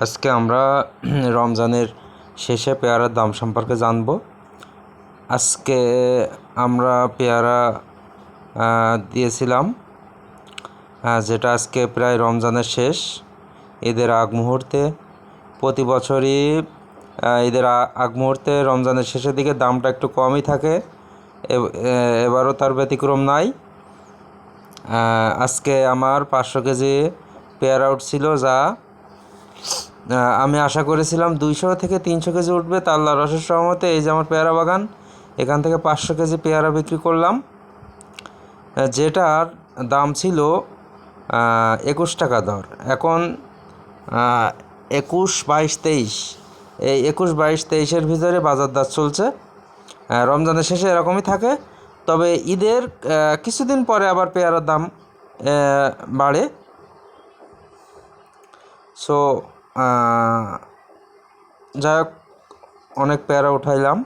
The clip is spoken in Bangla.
আজকে আমরা রমজানের শেষে পেয়ারার দাম সম্পর্কে জানব। আজকে আমরা পেয়ারা দিয়েছিলাম যেটা আজকে প্রায় রমজানের শেষ। ঈদের আগ মুহূর্তে প্রতি বছরই ঈদের আগ মুহূর্তে রমজানের শেষের দিকে দামটা একটু কমই থাকে। এব- এবারও তার ব্যতিক্রম নাই। আজকে আমার পাঁচশো কেজি পেয়ারা উঠছিল যা আমি আশা করেছিলাম দুইশো থেকে তিনশো কেজি উঠবে তা আল্লাহ রসের সহমতে এই যে আমার পেয়ারা বাগান, এখান থেকে পাঁচশো কেজি পেয়ারা বিক্রি করলাম। যেটার দাম ছিল একুশ টাকা দর। এখন একুশ বাইশ তেইশ, এই একুশ বাইশ তেইশের ভিতরে বাজার দর চলছে। রমজানের শেষে এরকমই থাকে। তবে ঈদের কিছুদিন পরে আবার পেয়ারার দাম বাড়ে। সো যাই হোক অনেক প্যারা উঠাইলাম।